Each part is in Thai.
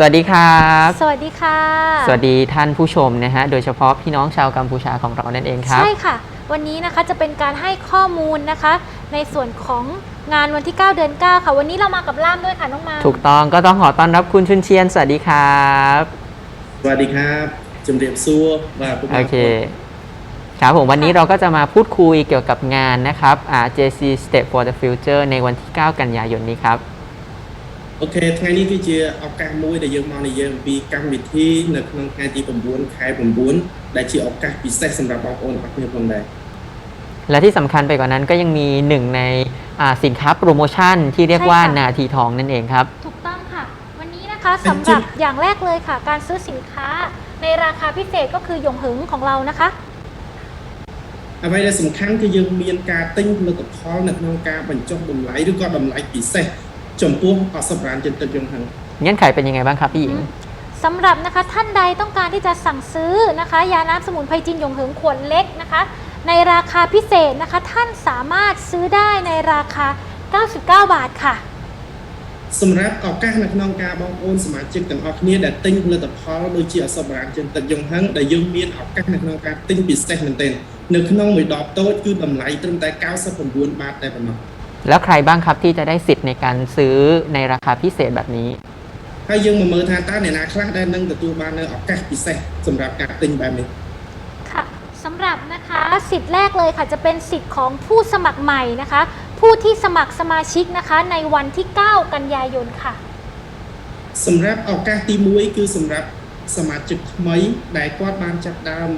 สวัสดีครับ สวัสดีค่ะ สวัสดีท่านผู้ชมนะฮะ โดยเฉพาะพี่น้องชาวกัมพูชาของเรานั่นเองครับ ใช่ค่ะ วันนี้นะคะจะเป็นการให้ข้อมูลนะคะ ในส่วนของงานวันที่ 9 เดือน 9 ค่ะ วันนี้เรามากับล่ามด้วยค่ะน้องมา ถูกต้องก็ต้องขอต้อนรับคุณชุนเชียน สวัสดีครับสวัสดีครับจุมเรียบซัวว่าพวกโอเราเคครับผมวันนี้เราก็จะมาพูดคุยเกี่ยวกับงานนะครับอ่า JC Step for the Future ในวันที่ 9 กันยายนนี้ครับ អូខេថ្ងៃនេះគឺជាឱកាសមួយដែលយើងមកនិយាយអំពីកម្មវិធីនៅក្នុងថ្ងៃទី9ខែ9ដែលជាឱកាសពិសេសសម្រាប់បងប្អូនអរគ្នាផងដែរ และที่สำคัญไปกว่านั้นก็ยังมีหนึ่งในอ่าสินค้าโปรโมชั่นที่เรียกว่า ใช่ค่ะ นาทีทองนั่นเองครับ ถูกต้องค่ะ วันนี้นะคะสำหรับอย่างแรกเลยค่ะ การซื้อสินค้าในราคาพิเศษก็คือหยงหึงของเรานะคะ អ្វីដែលសំខាន់គឺយើងមានការទិញផលិតផលនៅក្នុងការបញ្ចុះតម្លៃឬក៏តម្លៃពិសេស ចំពោះអសបរានចិន្តិតយងហឹង เงื่อนไขเป็นยังไงบ้างครับพี่หญิง สำหรับนะคะท่านใดต้องการที่จะสั่งซื้อนะคะ ยาน้ำสมุนไพรจีนหยงเหิงขวดเล็กนะคะ ในราคาพิเศษนะคะ ท่านสามารถซื้อได้ในราคา 99 บาทค่ะ សម្រាប់ឱកាសនៅក្នុងការបងប្អូនសមាជិកទាំងអស់គ្នាដែលទិញផលិតផលដូចជាអសបរានចិន្តិតយងហឹងដែលយើងមានឱកាសនៅក្នុងការទិញពិសេសមែនទែននៅក្នុងមួយដបតូចគឺតម្លៃត្រឹមតែ99បាតតែប៉ុណ្ណោះ แล้วใครบ้างครับที่จะได้สิทธิ์ในการซื้อในราคาพิเศษแบบนี้ ហើយយើងមកមើលថាតើអ្នកណាខ្លះដែលនឹងទទួលបាននៅឱកាសពិសេសសម្រាប់ការទិញបែបនេះ ค่ะสำหรับนะคะสิทธิ์แรกเลยค่ะจะเป็นสิทธิ์ของผู้สมัครใหม่นะคะ ผู้ที่สมัครสมาชิกนะคะ ในวันที่ 9 กันยายนค่ะ សម្រាប់ឱកាសទី1គឺសម្រាប់សមាជិកថ្មីដែលគាត់បានចាប់ដើម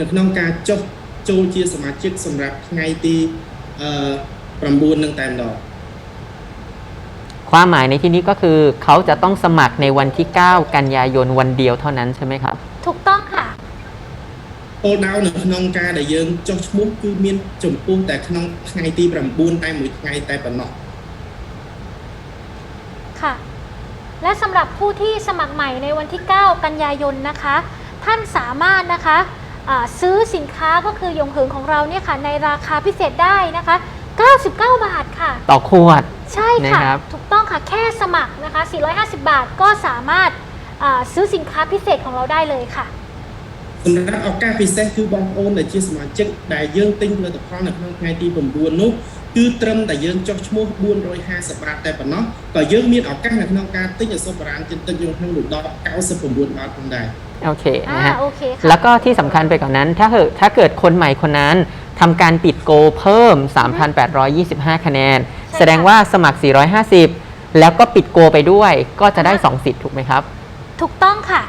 នៅក្នុងការចុះចូលជាសមាជិកសម្រាប់ថ្ងៃទីអឺ 9នឹងតែម្ដង ความหมายในที่นี้ก็คือเขาจะต้องสมัครในวันที่ 9 กันยายนวันเดียวเท่านั้นใช่ไหมครับ ถูกต้องค่ะ ពលដៅនៅក្នុងការដែលយើងចុះឈ្មោះគឺមានចំពោះតែក្នុងថ្ងៃទី9តែមួយថ្ងៃតែប៉ុណ្ណោះ ค่ะ และสำหรับผู้ที่สมัครใหม่ในวันที่ 9 กันยายนนะคะ ท่านสามารถนะคะอ่าซื้อสินค้าก็คือหยงเหิงของเราเนี่ยค่ะ ในราคาพิเศษได้นะคะ 99 บาทค่ะ ต่อขวด ใช่ค่ะ นะครับ ถูกต้องค่ะ แค่สมัครนะคะ 450 บาทก็สามารถอ่าซื้อสินค้าพิเศษของเราได้เลยค่ะ សម្រាប់ឱកាសពិសេសគឺបងប្អូនដែលជាសមាជិកដែលយើងទិញផលិតផលនៅក្នុងថ្ងៃទី9នោះគឺត្រឹមតែយើងចុះឈ្មោះ450បាតតែប៉ុណ្ណោះក៏យើងមានឱកាសនៅក្នុងការទិញអសុបរានចិន្តិតយងក្នុងមួយដប99បាតផងដែរ โอเค อ่า นะฮะ โอเคค่ะ แล้วก็ที่สำคัญไปกว่านนั้น ถ้าเกิดถ้าเกิดคนใหม่คนนั้น ทำการปิดโกเพิ่ม 3,825 คะแนน ใช่ค่ะ แสดงว่าสมัคร 450 แล้วก็ปิดโกไปด้วย ก็จะได้ 2 สิทธิ์ถูกไหมครับ ถูกต้องค่ะ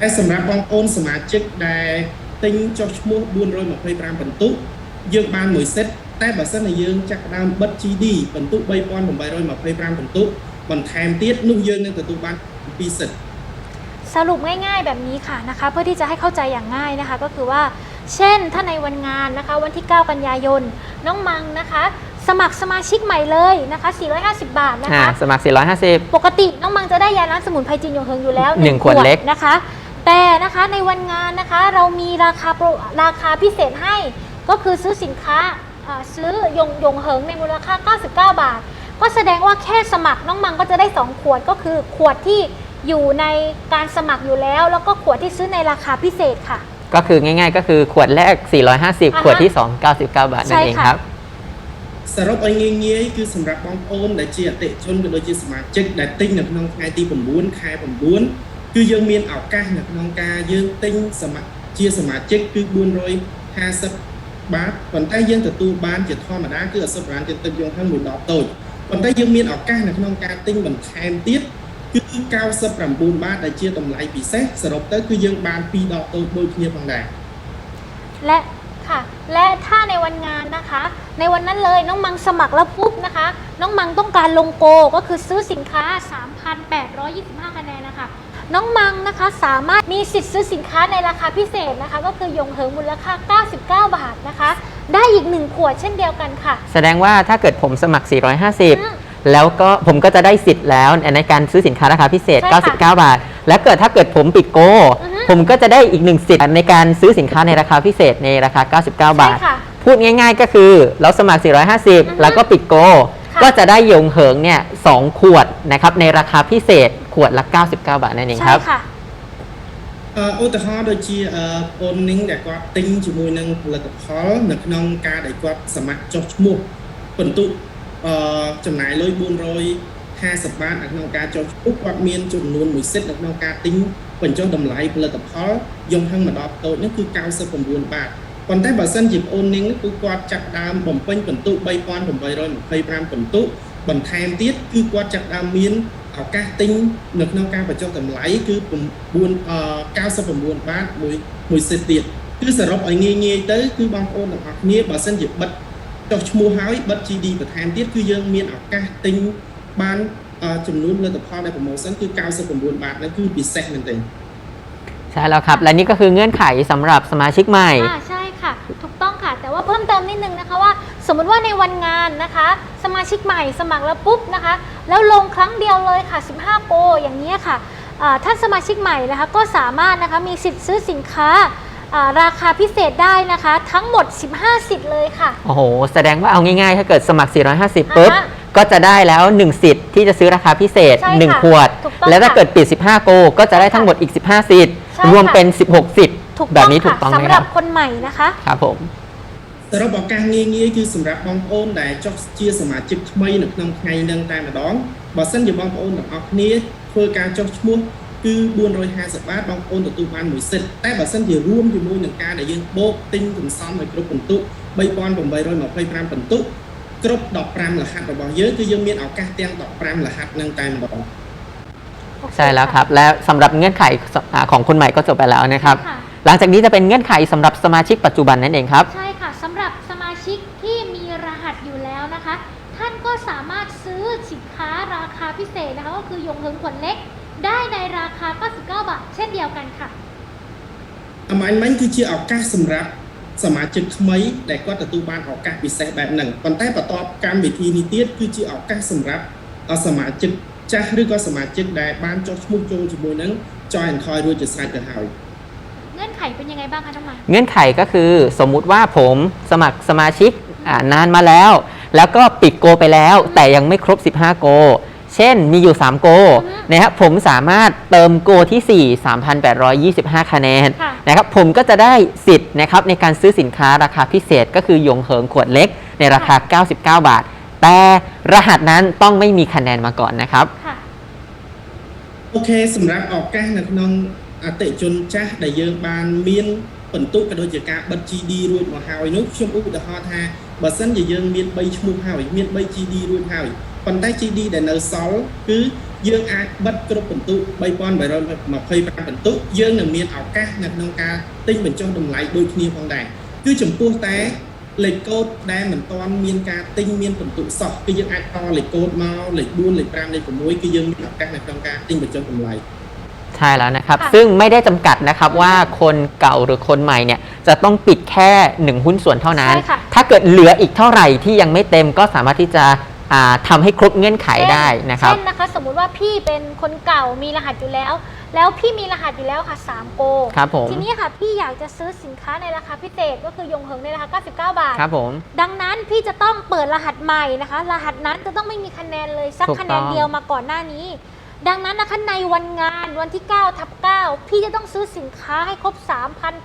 តែសម្រាប់បងប្អូនសមាជិកដែលទិញចុះឈ្មោះ425បន្ទុកយើងបានមួយសិតតែបើសិនជាយើងចាប់ផ្ដើមបិទ GD បន្ទុក3825បន្ទុកបន្ថែមទៀតនោះយើងនឹងទទួលបាន2សិត สรุปง่ายๆแบบนี้ค่ะนะคะ เพื่อที่จะให้เข้าใจอย่างง่ายนะคะ ก็คือว่า เช่น ถ้าในวันงานนะคะ วันที่ 9 กันยายน น้องมังนะคะ สมัครสมาชิกใหม่เลยนะคะ 450 บาทนะอ่าคะ สมัคร 450 ปกติน้องมังจะได้ยาน้ำสมุนไพรจีนหยงเฮิงอยู่แล้วหนึ่งขวดเล็ก นะคะ แต่นะคะในวันงานนะคะเรามีราคาโปรราคาพิเศษให้ ก็คือซื้อสินค้าอ่าซื้อหยงหยงเหิงในมูลค่า 99 บาท ก็แสดงว่าแค่สมัครน้องมังก็จะได้ 2 ขวดก็คือขวดที่อยู่ในการสมัครอยู่แล้ว แล้วก็ขวดที่ซื้อในราคาพิเศษค่ะ ก็คือง่าย ๆ ก็คือขวดแรก 450 ขวดที่ 2 99 บาทนั่นเอง ใช่ค่ะ ครับ សរុបឲ្យងាយងាយៗគឺសម្រាប់បងប្អូនដែលជាអតិថិជនក៏ដូចជាសមាជិកដែលទិញនៅក្នុងថ្ងៃទី9ខែ9គឺយើងមានឱកាសនៅក្នុងការយើងទិញសមាជាសមាជិកគឺ450បាតប៉ុន្តែយើងទទួលបានជាធម្មតាគឺអសុបរានជាទឹកយងខាងមួយដបតូចប៉ុន្តែយើងមានឱកាសនៅក្នុងការទិញបន្ថែមទៀត គឺ99បាតដែលជាតម្លៃពិសេសសរុបទៅគឺយើងបាន2ដបតូចដូចគ្នាផងដែរ และค่ะ และถ้าในวันงานนะคะ ในวันนั้นเลยน้องมังสมัครแล้วปุ๊บนะคะ น้องมังต้องการลงโกก็คือซื้อสินค้า 3,825 คะแนนนะคะ น้องมังนะคะสามารถมีสิทธิ์ซื้อสินค้าในราคาพิเศษนะคะ ก็คือหยงเหิงมูลค่า 99 บาทนะคะ ได้อีกหนึ่งขวดเช่นเดียวกันค่ะ แสดงว่าถ้าเกิดผมสมัคร อืม 450 แล้วก็ผมก็จะได้สิทธิ์แล้วในการซื้อสินค้าราคาพิเศษ ใช่ค่ะ 99 บาท แล้วเกิดถ้าเกิดผมปิดโก อือฮึ ผมก็จะได้อีกหนึ่งสิทธิ์ในการซื้อสินค้าในราคาพิเศษในราคา 99 บาท ใช่ค่ะ พูดง่ายๆก็คือเราสมัคร อือฮึ 450 แล้วก็ปิดโก ค่ะ ก็จะได้ยงเหิงเนี่ยสองขวดนะครับในราคาพิเศษ ขวดละ 99 บาทนั่นเองค ใช่ รับ ค่ะ អឺឧទាហរណ៍ដូចជាអឺអូននីងដែលគាត់ទិញជាមួយនឹងផលិតផលនៅក្នុងការដែលគាត់សមត្ថចុះឈ្មោះបន្ទុក អឺចំណាយលុយ450បាតនៅក្នុងការចុះឈ្មោះគាត់មានចំនួនមួយសិទ្ធនៅក្នុងការទិញបញ្ចុះតម្លៃផលិតផលយងហឹងមកដល់តូចនេះគឺ99បាតប៉ុន្តែបើសិនជាប្អូននីងនេះគឺគាត់ចាប់ដើមបំពេញបន្ទុក3825បន្ទុកបន្ថែមទៀតគឺគាត់ចាប់ដើមមានឱកាសទិញនៅក្នុងការបញ្ចុះតម្លៃគឺ9អឺ99បាតមួយមួយសិទ្ធទៀតគឺសរុបឲ្យងាយងាយទៅគឺបងប្អូនទាំងអស់គ្នាបើសិនជាបិទ ចុះឈ្មោះហើយបិទ GD បន្ថែមទៀតគឺយើងមានឱកាសទិញបានអឺចំនួនផលិតផលដែល promotion គឺ99បាតហ្នឹងគឺពិសេសមែនទែន ใช่แล้วครับ และนี่ก็คือเงื่อนไขสำหรับสมาชิกใหม่ อ่าใช่ค่ะ ถูกต้องค่ะ แต่ว่าเพิ่มเติมนิดนึงนะคะว่า สมมติว่าในวันงานนะคะ สมาชิกใหม่สมัครแล้วปุ๊บนะคะ แล้วลงครั้งเดียวเลยค่ะ 15 โปรอย่างนี้ยค่ะอ่าท่านสมาชิกใหม่นะคะก็สามารถนะคะมีสิทธิ์ซื้อสินค้า อ่าราคาพิเศษได้นะคะ ทั้งหมด 15 สิทธิ์เลยค่ะ โอ้โห แสดงว่าเอาง่ายๆ ถ้าเกิดสมัคร 450 ปุ๊บ อ่าฮะ ก็จะได้แล้ว 1 สิทธิ์ที่จะซื้อราคาพิเศษ ใช่ค่ะ 1 ขวด ถูกต้อง แล้วถ้า ค่ะ เกิดปิด 15 โก ก็จะได้ทั้งหมดอีก 15 สิทธิ์ ใช่ รวม ค่ะ เป็น 16 สิทธิ์ ถูก แบ ต้ บ อง นี้ถูก ค่ะ ต้องไหม สำห ค รั รั บบ คนใหม่นะคะ ครับผม សរុបឱកាសងាយងាយគឺសម្រាប់បងប្អូនដែលចុះជាសមាជិកថ្មីនៅក្នុងថ្ងៃហ្នឹងតែម្ដងបើសិនជាបងប្អូនទាំងអស់គ្នាធ្វើការចុះឈ្មោះ គឺ450បាតបងប្អូនទទួលបានមួយសិទ្ធតែបើសិនជារួមជាមួយនឹងការដែលយើងបូកទិញកំសំឲ្យគ្រប់បន្ទុក3825បន្ទុកគ្រប់15រហ័សរបស់យើងគឺយើងមានឱកាសទាំង15រហ័សហ្នឹងតែម្ដង โอเค ใช่แล้วครับ และสำหรับเงื่อนไขอ่าของคนใหม่ก็จบไปแล้วนะครับ ค่ะ หลังจากนี้จะเป็นเงื่อนไขสำหรับสมาชิกปัจจุบันนั่นเองครับ ใช่ค่ะสำหรับสมาชิกที่มีรหัสอยู่แล้วนะคะ ท่านก็สามารถซื้อสินค้าราคาพิเศษนะคะก็คือยงเฮิงขวดเล็ก ได้ในราคา 99 บาท เช่นเดียวกันค่ะ អមាញ់មិញគឺជាឱកាសសម្រាប់សមាជិកថ្មីដែលគាត់ទទួលបានឱកាសពិសេសបែបហ្នឹងប៉ុន្តែបន្ទាប់កម្មវិធីនេះទៀតគឺជាឱកាសសម្រាប់សមាជិកចាស់ឬក៏សមាជិកដែលបានចុះឈ្មោះចូលជាមួយនឹង Joy and Toy រួចជាស្រេចទៅហើយ เงื่อนไขเป็นยังไงบ้างคะน้องหมัง เงื่อนไขก็คือสมมุติว่าผมสมัครสมาชิกอ่านานมาแล้ว แล้วก็ปิดโกไปแล้ว แต่ยังไม่ครบ 15 โก เช่นมีอยู่ 3 โก อือฮึ นะครับผมสามารถเติมโกที่ 4 3,825 คะแนน ค่ะ นะครับผมก็จะได้สิทธิ์นะครับในการซื้อสินค้าราคาพิเศษก็คือหยงเหิงขวดเล็ก ในราคา 99 บาท แต่รหัสนั้นต้องไม่มีคะแนนมาก่อนนะครับ ค่ะ អូខេសម្រាប់ឱកាសនៅក្នុងអតិថិជនចាស់ដែលយើងបានមានបន្ទុកក៏ដូចជាការបិទ GD រួចមកហើយនោះខ្ញុំឧទាហរណ៍ថាបើសិនជាយើងមាន3ឈ្មោះហើយមាន3 GD រួចហើយ ប៉ុន្តែ GD ដែលនៅសល់គឺយើងអាចបិទគ្រប់បន្ទុក3825បន្ទុកយើងនឹងមានឱកាសនៅក្នុងការទិញបញ្ចុះតម្លៃដូចគ្នាផងដែរគឺចំពោះតែលេខកូដដែលមិនទាន់មានការទិញមានបន្ទុកសោះគឺយើងអាចតលេខកូដមកលេខ4លេខ5លេខ6គឺយើងមានឱកាសនៅក្នុងការទិញបញ្ចុះតម្លៃ ใช่แล้วนะครับ ค่ะ ซึ่งไม่ได้จำกัดนะครับว่าคนเก่าหรือคนใหม่เนี่ยจะต้องปิดแค่หนึ่งหุ้นส่วนเท่านั้น ใช่ค่ะ ถ้าเกิดเหลืออีกเท่าไหร่ที่ยังไม่เต็มก็สามารถที่จะ อ่าทำให้ครบเงื่อนไขได้นะครับเช่นนะคะสมมุติว่าพี่เป็นคนเก่ามีรหัสอยู่แล้ว แล้วพี่มีรหัสอยู่แล้วค่ะ3โกครับผมทีนี้ค่ะพี่อยากจะซื้อสินค้าในราคาพิเศษก็คือยงเฮิงในราคา 99 บาทครับผมดังนั้นพี่จะต้องเปิดรหัสใหม่นะคะ รหัสนั้นจะต้องไม่มีคะแนนเลยสักถูกต้องคะแนนเดียวมาก่อนหน้านี้ ดังนั้นนะคะในวันงานวันที่9ทับ9พี่จะต้องซื้อสินค้าให้ครบ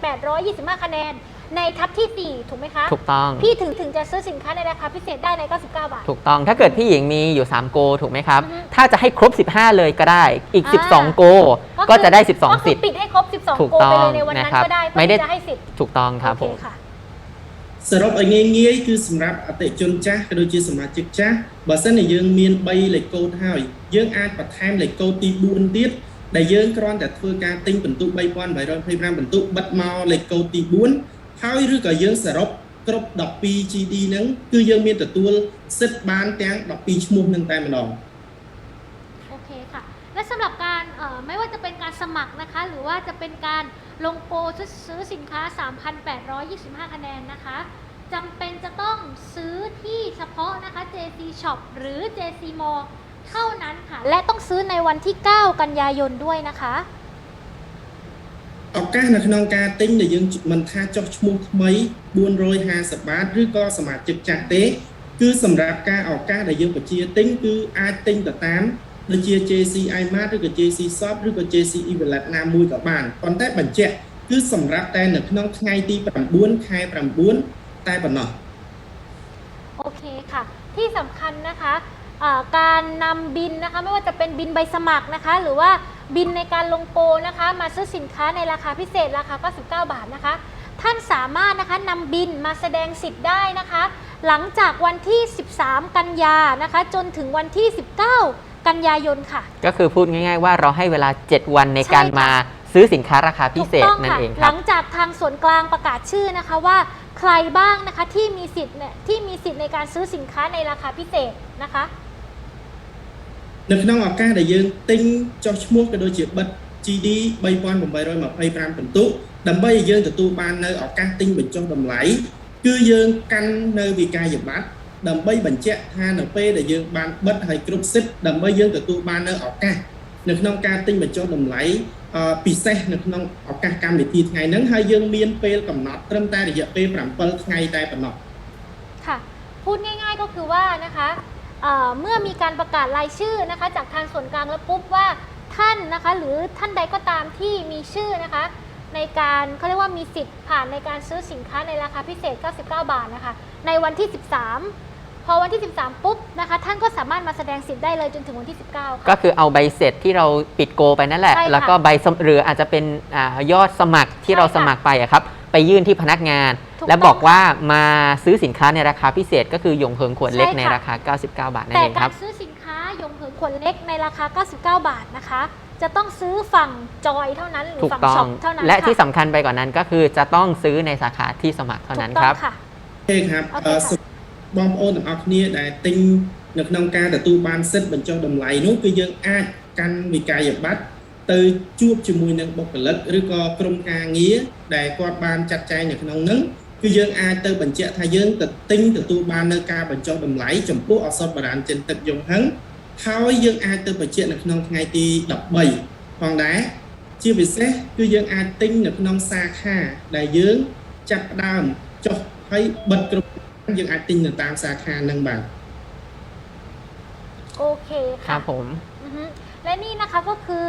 3,825 คะแนน ในทับที่ 4 ถูกไหมคะ ถูกต้อง พี่ถึงถึงจะซื้อสินค้าในราคาพิเศษได้ใน 99 บาท ถูกต้องถ้าเกิดพี่หญิงมีอยู่ 3 โกถูกไหมครับ อือฮึ ถ้าจะให้ครบ 15 เลยก็ได้อีก อ่า 12 โก ก็จะได้ ก็ 12 คื สิ อ ทธิ์ ปิดให้ครบ 12 ถูก โก ต้อง ไปเลยในวันนั้น นะครับ ก็ได้เพื่ ไม่ อ ได้ ที่จะให้สิทธิ์ ถูกต้องครับผ โอ ม เคค่ะ សរុបឲ្យងាយងាយគឺសម្រាប់អតិថិជនចាស់ក៏ដូចជាសមាជិកចាស់បើសិនជាយើងមាន3លេខកូដហើយយើងអាចបន្ថែមលេខកូដទី4ទៀតដែលយើងគ្រាន់តែធ្វើការទិញបន្ទុក3825បន្ទុកបិទមកលេខកូដទី4 ហើយឬក៏យើងសរុបគ្រប់12 GD ហ្នឹងគឺយើងមានទទួលសិទ្ធិបានទាំង12ឈ្មោះហ្នឹងតែម្ដង โอเคค่ะ และสำหรับการเอ่อไม่ว่าจะเป็นการสมัครนะคะ หรือว่าจะเป็นการลงโปรซื้อสินค้า 3,825 คะแนนนะคะจำเป็นจะต้องซื้อที่เฉพาะนะคะ JC Shop หรือ JC Mall เท่านั้นค่ะ และต้องซื้อในวันที่ 9 กันยายนด้วยนะคะ ឱកាសនៅក្នុងការទិញដែលយើងមិនថាចុះឈ្មោះថ្មី450បាតឬក៏សមាជិកចាស់ទេ គឺសម្រាប់ការឱកាសដែលយើងបញ្ជាទិញគឺអាចទិញទៅតាម ដូចជា JC iMart ឬក៏ JC Shop ឬក៏ JC e-wallet ណាមួយក៏បានប៉ុន្តែបញ្ជាក់គឺសម្រាប់តែនៅក្នុងថ្ងៃទី9ខែ9តែប៉ុណ្ណោះ โอเคค่ะ ที่สำคัญนะคะอ่าการนำบินนะคะไม่ว่าจะเป็นบินใบสมัครนะคะ หรือว่า บินในการลงโปรนะคะ มาซื้อสินค้าในราคาพิเศษราคา99บาทนะคะ ท่านสามารถนะคะนำบินมาแสดงสิทธิ์ได้นะคะ หลังจากวันที่ 13 กันยานะคะ จนถึงวันที่ 19 กันยายนค่ะ ก็คือพูดง่าย ๆ ว่าเราให้เวลา 7 วันในการใช่ค่ะมาซื้อสินค้าราคาพิเศษถูกต้องนั่นค่ะเองคหรัลับงจากทางส่วนกลางประกาศชื่อนะคะว่าใครบ้างนะคะที่มีสิทธิ์เนี่ยที่มีสิทธิ์ในการซื้อสินค้าในราคาพิเศษนะคะ នៅក្នុងឱកាសដែលយើងទិញចុះឈ្មោះក៏ដូចជាបិទ GD 3825ពិន្ទុដើម្បីឲ្យយើងទទួលបាននៅឱកាសទិញបញ្ចុះតម្លៃគឺយើងកាន់នៅវិកាយបត្រដើម្បីបញ្ជាក់ថានៅពេលដែលយើងបានបិទហើយគ្រប់សិទ្ធិដើម្បីយើងទទួលបាននៅឱកាសនៅក្នុងការទិញបញ្ចុះតម្លៃអឺពិសេសនៅក្នុងឱកាសកម្មវិធីថ្ងៃហ្នឹងហើយយើងមានពេលកំណត់ត្រឹមតែរយៈពេល7ថ្ងៃតែប៉ុណ្ណោះ ค่ะ พูดง่ายๆก็คือว่านะคะ เอ่อเมื่อมีการประกาศรายชื่อนะคะจากทางส่วนกลางแล้วปุ๊บว่าท่านนะคะหรือท่านใดก็ตามที่มีชื่อนะคะในการเขาเรียกว่ามีสิทธิ์ผ่านในการซื้อสินค้าในราคาพิเศษ 99 บาทนะคะในวันที่ 13 พอวันที่ 13 ปุ๊บนะคะท่านก็สามารถมาแสดงสิทธิ์ได้เลยจนถึงวันที่ 19ค่ะ ก็คือเอาใบเสร็จที่เราปิดโกไปนั่นแหละ ใช่ค่ะแล้วก็ใบสมหรืออาจจะเป็นอายอดสมัครที่ใช่เราค่ะ สมัครไปอะครับ ไปยื่นที่พนักงาน ถูก และ ต้อง บอกว่ามาซื้อสินค้าในราคาพิเศษ ก็คือหยงเฮิงขวดเล็ก ใช่ ใน ค่ะ ราคา 99 บาทนั่น แต่ เองคั การร บ ซื้อสินค้ายงเหินขวดเล็กในราคา 99 บาทนะคะ จะต้องซื้อฝั่งจอยเท่านั้นหรือ ถูก ฝั่ง ต้อ ช็อง ปเท่านั้น และ ค่ ที่สำคัญไปกว่านนั้นก็คือจะต้องซื้อในสาขาที่สมัครเท่านั้น ถูก ค ต้ รั อบ งค่ะ ទេครับ អូខេ អឺ ค่ะ សម្រាប់បងប្អូនទាំងអស់គ្នាដែលទិញនៅក្នុងការទទួលបានសិទ្ធិបញ្ចុះតម្លៃនោះគឺយើងអាចកាន់វិក័យប័ត្រ ទៅជួបជាមួយនឹងបុគ្គលិកឬក៏ក្រុមការងារដែលគាត់បានចាត់ចែងនៅក្នុងហ្នឹងគឺយើងអាចទៅបញ្ជាក់ថាយើងទៅទិញទទួលបាននៅការបញ្ចុះតម្លៃចំពោះឱសថបុរាណចិនទឹកយងហឹងហើយយើងអាចទៅបញ្ជាក់នៅក្នុងថ្ងៃទី13ផងដែរជាពិសេសគឺយើងអាចទិញនៅក្នុងសាខាដែលយើងចាប់ផ្ដើមចុះហើយបិទគ្រប់យើងអាចទិញនៅតាមសាខាហ្នឹងបាទ โอเค ครั ค่ะ บผม อือฮึและนี่นะคะก็คือ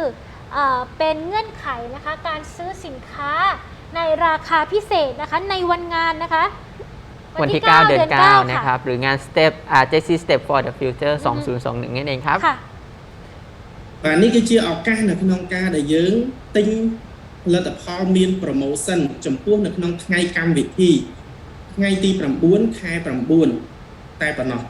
เอ่อเป็นเงื่อนไขนะคะ การซื้อสินค้าในราคาพิเศษนะคะ ในวันงานนะคะ วันที่ 9 เดือน 9 นะครับ หรืองาน Step อ่า JC Step for the Future 2021นั่นเองครับ ค่ะ បាទនេះគឺជាឱកាសនៅក្នុងការដែលយើងទិញផលិតផលមាន promotion ចំពោះនៅក្នុងថ្ងៃកម្មវិធីថ្ងៃទី9ខែ9តែប៉ុណ្ណោះ